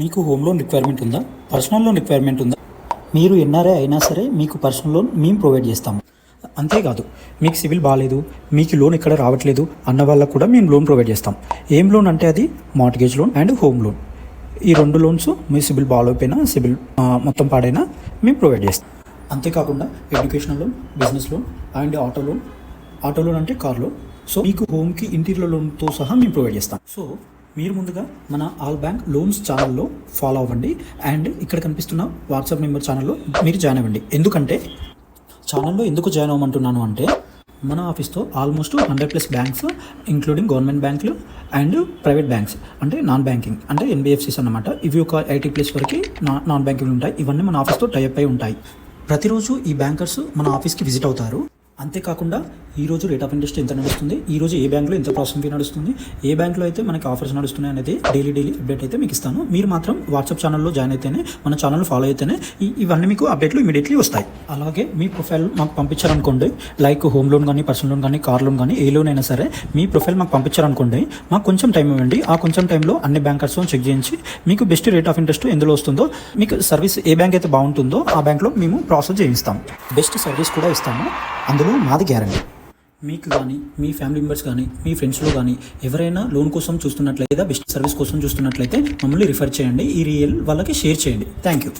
మీకు home loan requirement ఉందా? Personal loan requirement ఉందా? మీరు ఎన్ఆర్ఐ అయినా సరే మీకు పర్సనల్ లోన్ మేము ప్రొవైడ్ చేస్తాము. అంతేకాదు మీకు సివిల్ బాగాలేదు మీకు లోన్ ఎక్కడ రావట్లేదు అన్న వాళ్ళకు కూడా మేము లోన్ ప్రొవైడ్ చేస్తాం. ఏం లోన్ అంటే అది? Mortgage loan and home loan ఈ రెండు లోన్స్ మీ సిబిల్ బాగాలేకపోయినా సిబిల్ మొత్తం పాడైనా మేము ప్రొవైడ్ చేస్తాం. అంతేకాకుండా educational loan business loan and auto loan auto loan అంటే కార్ లోన్ సో మీకు హోమ్కి ఇంటీరియర్ లోన్తో సహా మేము ప్రొవైడ్ చేస్తాం. సో మీరు ముందుగా మన ఆల్ బ్యాంక్ లోన్స్ ఛానల్లో ఫాలో అవ్వండి. అండ్ ఇక్కడ కనిపిస్తున్న వాట్సాప్ నెంబర్ ఛానల్లో మీరు జాయిన్ అవ్వండి. ఎందుకంటే ఛానల్లో ఎందుకు జాయిన్ అవ్వమంటున్నాను అంటే మన ఆఫీస్తో almost hundred plus banks including government బ్యాంకులు అండ్ ప్రైవేట్ బ్యాంక్స్ అంటే నాన్ బ్యాంకింగ్ అంటే ఎన్బిఎఫ్సిస్ అన్నమాట. ఇవి ఒక ఎయిటీ ప్లస్ వరకు నాన్ బ్యాంకింగ్ ఉంటాయి. ఇవన్నీ మన ఆఫీస్తో టైప్ అయి ఉంటాయి. ప్రతిరోజు ఈ బ్యాంకర్స్ మన ఆఫీస్కి విజిట్ అవుతారు. అంతేకాకుండా ఈ రోజు రేట్ ఆఫ్ ఇంట్రెస్ట్ ఎంత నడుస్తుంది? ఈ రోజు ఏ బ్యాంక్లో ఎంత ప్రాసెసింగ్ ఫీ నడుస్తుంది? ఏ బ్యాంక్లో అయితే మనకి ఆఫర్స్ నడుస్తున్నాయి అనేది డైలీ డైలీ అప్డేట్ అయితే మీకు ఇస్తాను. మీరు మాత్రం వాట్సాప్ ఛానల్లో జాయిన్ అయితేనే మన ఛానల్ ఫాలో అయితేనే ఇవన్నీ మీకు అప్డేట్లు ఇమీడియట్లీ వస్తాయి. అలాగే మీ ప్రొఫైల్ మాకు పంపించారనుకోండి లైక్ హోమ్ లోన్ కానీ పర్సనల్ లోన్ కానీ కార్ లోన్ కానీ ఏ లోన్ అయినా సరే మీ ప్రొఫైల్ మాకు పంపించారనుకోండి మాకు కొంచెం టైం ఇవ్వండి. ఆ కొంచెం టైంలో అన్ని బ్యాంకర్స్ చెక్ చేయించి మీకు బెస్ట్ రేట్ ఆఫ్ ఇంట్రెస్ట్ ఎందులో వస్తుందో మీకు సర్వీస్ ఏ బ్యాంక్ అయితే బాగుంటుందో ఆ బ్యాంక్లో మేము ప్రాసెస్ చేయిస్తాం బెస్ట్ సర్వీస్ కూడా ఇస్తాము. అందులో మాది గ్యారంటీ మీకు కానీ మీ ఫ్యామిలీ మెంబర్స్ కానీ మీ ఫ్రెండ్స్లో కానీ ఎవరైనా లోన్ కోసం చూస్తున్నట్లయితే బెస్ట్ సర్వీస్ కోసం చూస్తున్నట్లయితే మమ్మల్ని రిఫర్ చేయండి. ఈ రియల్ వాళ్ళకి షేర్ చేయండి. Thank you